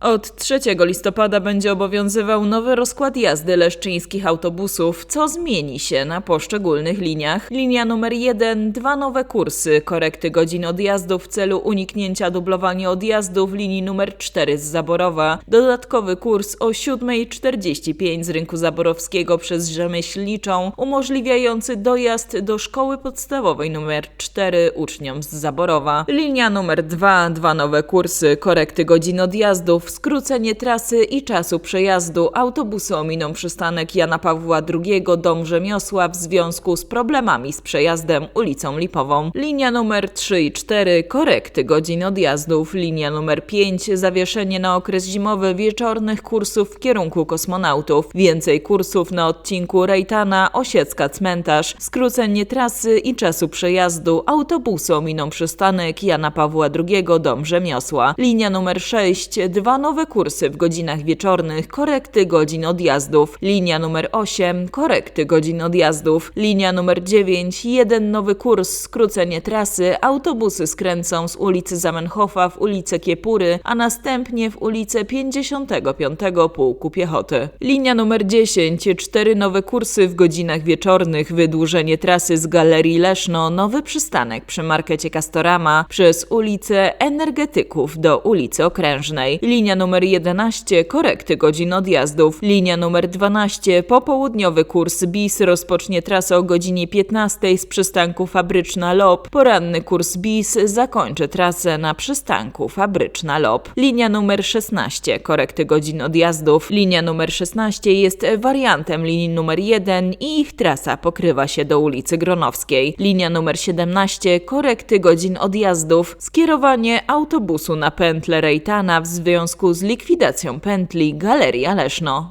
Od 3 listopada będzie obowiązywał nowy rozkład jazdy leszczyńskich autobusów, co zmieni się na poszczególnych liniach. Linia numer 1, dwa nowe kursy, korekty godzin odjazdu w celu uniknięcia dublowania odjazdów linii numer 4 z Zaborowa, dodatkowy kurs o 7.45 z rynku zaborowskiego przez Rzemieślniczą, umożliwiający dojazd do szkoły podstawowej numer 4 uczniom z Zaborowa. Linia numer 2, dwa nowe kursy, korekty godzin skrócenie trasy i czasu przejazdu. Autobusy ominą przystanek Jana Pawła II, dom rzemiosła w związku z problemami z przejazdem ulicą Lipową. Linia numer 3 i 4, korekty godzin odjazdów. Linia numer 5, zawieszenie na okres zimowy wieczornych kursów w kierunku kosmonautów. Więcej kursów na odcinku Rejtana, Osiecka Cmentarz, skrócenie trasy i czasu przejazdu. Autobusy ominą przystanek Jana Pawła II, dom rzemiosła. Linia numer 6, dwa nowe kursy w godzinach wieczornych, korekty godzin odjazdów. Linia numer 8, korekty godzin odjazdów. Linia numer 9, jeden nowy kurs, skrócenie trasy. Autobusy skręcą z ulicy Zamenhofa w ulicę Kiepury, a następnie w ulicę 55 Pułku Piechoty. Linia numer 10, cztery nowe kursy w godzinach wieczornych, wydłużenie trasy z Galerii Leszno, nowy przystanek przy markecie Castorama przez ulicę Energetyków do ulicy Okrężnej. Linia numer 11, korekty godzin odjazdów. Linia numer 12, popołudniowy kurs BIS rozpocznie trasę o godzinie 15 z przystanku Fabryczna Lop. Poranny kurs BIS zakończy trasę na przystanku Fabryczna Lop. Linia numer 16, korekty godzin odjazdów. Linia numer 16 jest wariantem linii numer 1 i ich trasa pokrywa się do ulicy Gronowskiej. Linia numer 17, korekty godzin odjazdów. Skierowanie autobusu na pętlę Rejtana w związku z likwidacją pętli Galeria Leszno.